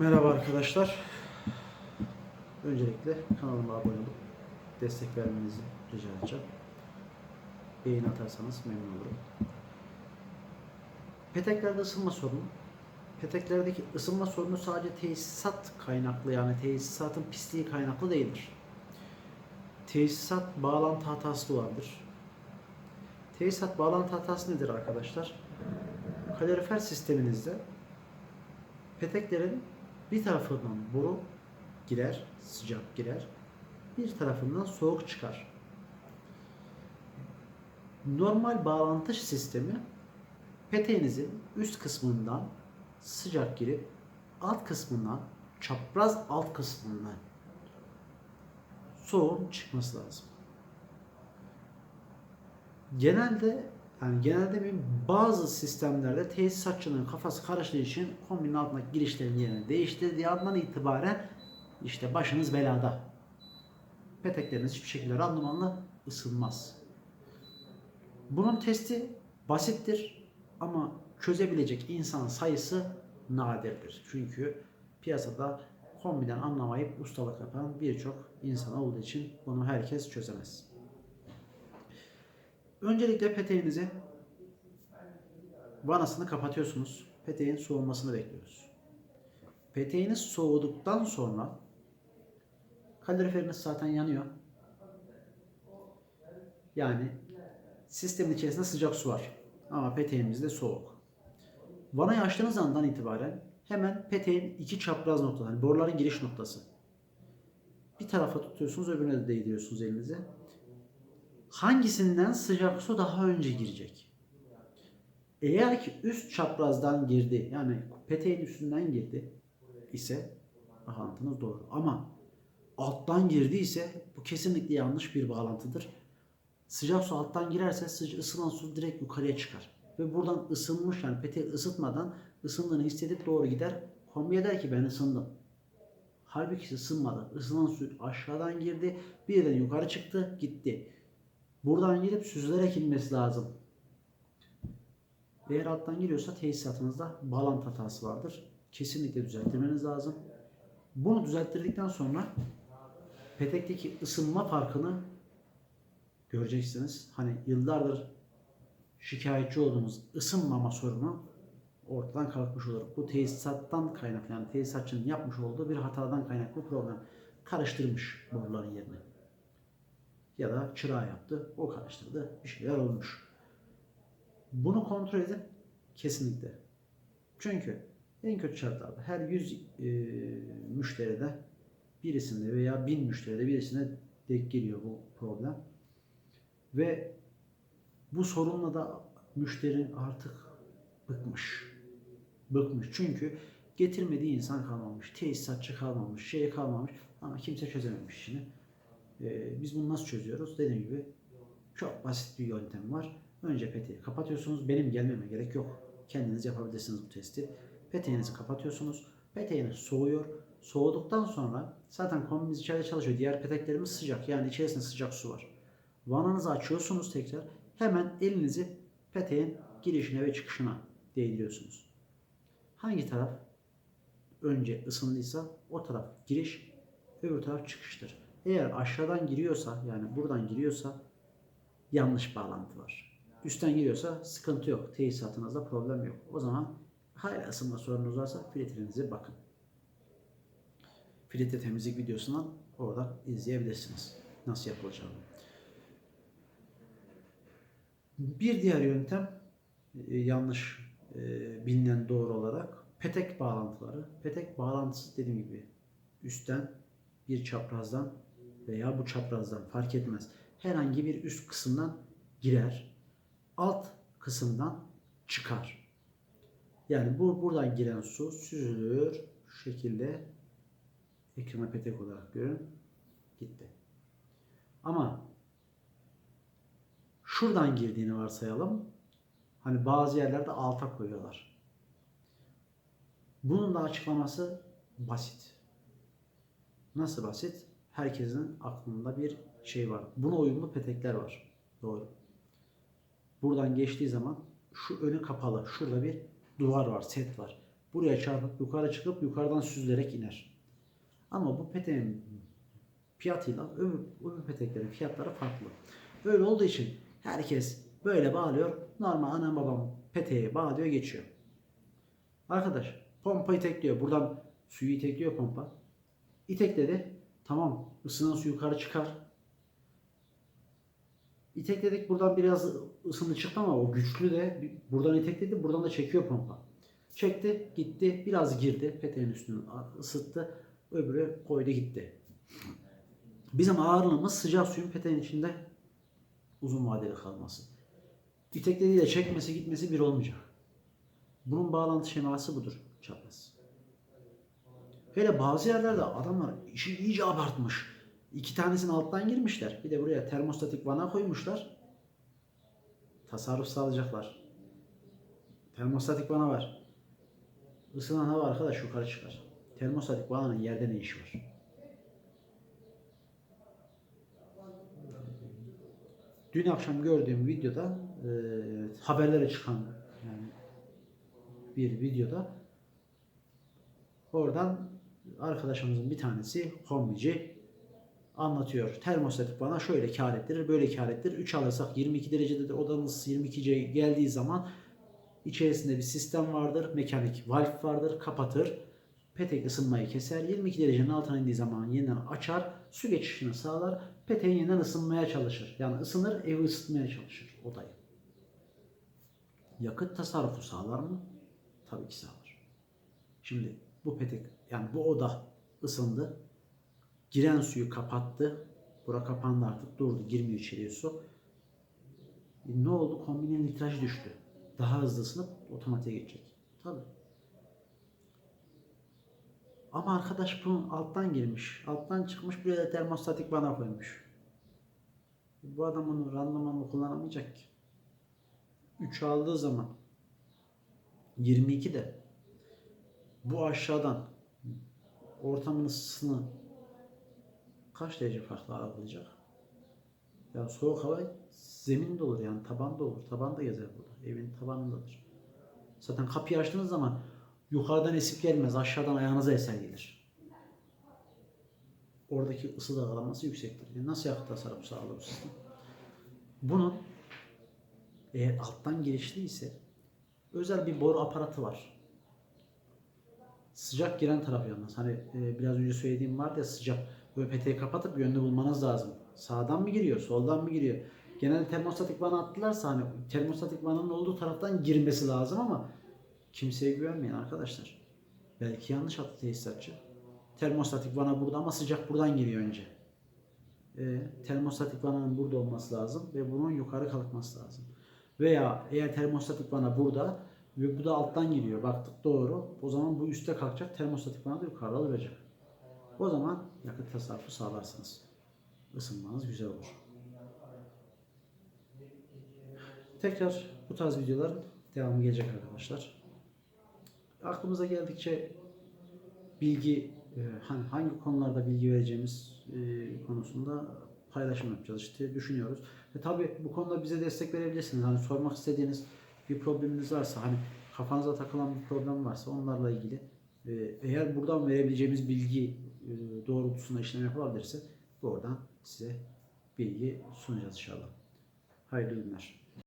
Merhaba arkadaşlar. Öncelikle kanalıma abone olup destek vermenizi rica edeceğim. Beğeni atarsanız memnun olurum. Peteklerde ısınma sorunu. Peteklerdeki ısınma sorunu sadece tesisat kaynaklı yani tesisatın pisliği kaynaklı değildir. Tesisat bağlantı hatası olabilir. Tesisat bağlantı hatası nedir arkadaşlar? Kalorifer sisteminizde peteklerin bir tarafından boru girer, sıcak girer. Bir tarafından soğuk çıkar. Normal bağlantı sistemi peteğinizin üst kısmından sıcak girip alt kısmından çapraz alt kısmından soğuğun çıkması lazım. Genelde yani genelde bir bazı sistemlerde tesisatçının kafası karıştığı için kombinin altındaki girişlerin yerini değiştirdiği andan itibaren işte başınız belada. Petekleriniz hiçbir şekilde randımanla ısınmaz. Bunun testi basittir ama çözebilecek insan sayısı nadirdir. Çünkü piyasada kombiden anlamayıp ustalık yapan birçok insan olduğu için bunu herkes çözemez. Öncelikle peteğinizi vanasını kapatıyorsunuz. Peteğin soğumasını bekliyoruz. Peteğiniz soğuduktan sonra kaloriferiniz zaten yanıyor. Yani sistemin içerisinde sıcak su var. Ama peteğimiz de soğuk. Vanayı açtığınız andan itibaren hemen peteğin iki çapraz noktaları, yani boruların giriş noktası. Bir tarafa tutuyorsunuz, öbürüne de değdiriyorsunuz elinize. Hangisinden sıcak su daha önce girecek? Eğer ki üst çaprazdan girdi, yani peteğin üstünden girdi ise bağlantınız doğru. Ama alttan girdiyse bu kesinlikle yanlış bir bağlantıdır. Sıcak su alttan girerse sıca- ısınan su direkt yukarıya çıkar. Ve buradan ısınmış yani peteği ısıtmadan ısındığını hissedip doğru gider. Kombiye der ki ben ısındım. Halbuki ısınmadı. Isınan su aşağıdan girdi. Birden yukarı çıktı gitti. Buradan girip süzülerek inmesi lazım. Eğer alttan giriyorsa tesisatınızda bağlantı hatası vardır. Kesinlikle düzeltmeniz lazım. Bunu düzelttirdikten sonra petekteki ısınma farkını göreceksiniz. Hani yıllardır şikayetçi olduğumuz ısınmama sorunu ortadan kalkmış olur. Bu tesisattan kaynaklı yani tesisatçının yapmış olduğu bir hatadan kaynaklı problem. Karıştırmış boruların yerini. Ya da çırağı yaptı, o karıştırdı, bir şeyler olmuş. Bunu kontrol edin kesinlikle. Çünkü en kötü şartlarda her 100 e, müşteride birisinde veya 1000 müşteride birisine denk geliyor bu problem. Ve bu sorunla da müşterin artık bıkmış. Bıkmış. Çünkü getirmediği insan kalmamış. Tesisatçı kalmamış. Şey kalmamış. Ama kimse çözememiş işini. Ee, biz bunu nasıl çözüyoruz? Dediğim gibi çok basit bir yöntem var. Önce peteği kapatıyorsunuz. Benim gelmeme gerek yok. Kendiniz yapabilirsiniz bu testi. Peteğinizi kapatıyorsunuz. Peteğiniz soğuyor. Soğuduktan sonra zaten kombimiz içeride çalışıyor. Diğer peteklerimiz sıcak. Yani içerisinde sıcak su var. Vananızı açıyorsunuz tekrar. Hemen elinizi peteğin girişine ve çıkışına değdiriyorsunuz. Hangi taraf önce ısındıysa o taraf giriş, öbür taraf çıkıştır. Eğer aşağıdan giriyorsa yani buradan giriyorsa yanlış bağlantı var. Üstten giriyorsa sıkıntı yok. Tesisatınızda problem yok. O zaman hala ısınma sorununuz varsa filtrenize bakın. Filtre temizlik videosundan orada izleyebilirsiniz. Nasıl yapılacağını. Bir diğer yöntem e, yanlış e, bilinen doğru olarak petek bağlantıları. Petek bağlantısı dediğim gibi üstten bir çaprazdan veya bu çaprazdan fark etmez. Herhangi bir üst kısımdan girer. Alt kısımdan çıkar. Yani bu buradan giren su süzülür şu şekilde ekrana petek olarak görün gitti. Ama şuradan girdiğini varsayalım. Hani bazı yerlerde alta koyuyorlar. Bunun da açıklaması basit. Nasıl basit? Herkesin aklında bir şey var. Buna uyumlu petekler var. Doğru. Buradan geçtiği zaman şu önü kapalı. Şurada bir duvar var, set var. buraya çarpıp yukarı çıkıp yukarıdan süzülerek iner. Ama bu peteğin fiyatıyla öbür, öbür peteklerin fiyatları farklı. Böyle olduğu için herkes böyle bağlıyor. Normal anam babam peteğe bağlıyor geçiyor. Arkadaş pompa itekliyor. Buradan suyu itekliyor pompa. İtekledi. Tamam ısınan su yukarı çıkar. İtekledik buradan biraz ısındı çıktı ama o güçlü de buradan itekledi buradan da çekiyor pompa. Çekti gitti biraz girdi peteğin üstünü ısıttı öbürü koydu gitti. Bizim ağırlığımız sıcak suyun peteğin içinde uzun vadeli kalması. İteklediğiyle çekmesi gitmesi bir olmayacak. Bunun bağlantı şeması budur çapraz. Hele bazı yerlerde adamlar işi iyice abartmış. İki tanesini alttan girmişler. Bir de buraya termostatik vana koymuşlar. Tasarruf sağlayacaklar. Termostatik vana var. Isınan hava arkadaş yukarı çıkar. Termostatik vananın yerde ne işi var? Dün akşam gördüğüm videoda e, haberlere çıkan yani bir videoda oradan arkadaşımızın bir tanesi kombici anlatıyor. Termostatik bana şöyle kar ettirir, böyle kar ettirir. 3 alırsak 22 derecededir. Odamız 22'ye geldiği zaman içerisinde bir sistem vardır. Mekanik valve vardır. Kapatır. Petek ısınmayı keser. 22 derecenin altına indiği zaman yeniden açar. Su geçişini sağlar. Peteğin yeniden ısınmaya çalışır. Yani ısınır, evi ısıtmaya çalışır odayı. Yakıt tasarrufu sağlar mı? Tabii ki sağlar. Şimdi bu petek yani bu oda ısındı. Giren suyu kapattı. Bura kapandı artık durdu. Girmiyor içeriye su. E ne oldu? Kombinin litrajı düştü. Daha hızlı ısınıp otomatiğe geçecek. Tabii. Ama arkadaş bunun alttan girmiş. Alttan çıkmış buraya da termostatik bana koymuş. Bu adam onun randımanını kullanamayacak ki. 3 aldığı zaman 22 de bu aşağıdan ortamın ısısını kaç derece farklı algılayacak? Ya soğuk hava zeminde olur yani tabanda olur. Tabanda gezer burada. Evin tabanındadır. Zaten kapıyı açtığınız zaman yukarıdan esip gelmez. Aşağıdan ayağınıza eser gelir. Oradaki ısı dalgalanması yüksektir. Yani nasıl yakıt tasarrufu sağlar bu sistem? Bunun eğer alttan girişli ise özel bir boru aparatı var. Sıcak giren taraf yalnız. Hani e, biraz önce söylediğim vardı ya sıcak. Peteği kapatıp yönünü bulmanız lazım. Sağdan mı giriyor, soldan mı giriyor? Genelde termostatik vana attılarsa hani termostatik vananın olduğu taraftan girmesi lazım ama kimseye güvenmeyin arkadaşlar. Belki yanlış attı tesisatçı. Termostatik vana burada ama sıcak buradan giriyor önce. E, termostatik vananın burada olması lazım ve bunun yukarı kalkması lazım. Veya eğer termostatik vana burada ve bu da alttan giriyor. Baktık doğru. O zaman bu üste kalkacak. Termostatik vana da yukarıda alacak. O zaman yakıt tasarrufu sağlarsınız. Isınmanız güzel olur. Tekrar bu tarz videoların devamı gelecek arkadaşlar. Aklımıza geldikçe bilgi e, hani hangi konularda bilgi vereceğimiz e, konusunda paylaşım yapacağız işte düşünüyoruz. Ve tabi bu konuda bize destek verebilirsiniz. Hani sormak istediğiniz bir probleminiz varsa hani kafanıza takılan bir problem varsa onlarla ilgili e, eğer buradan verebileceğimiz bilgi e, doğrultusunda işlem yapılabilirse oradan size bilgi sunacağız inşallah. Hayırlı günler.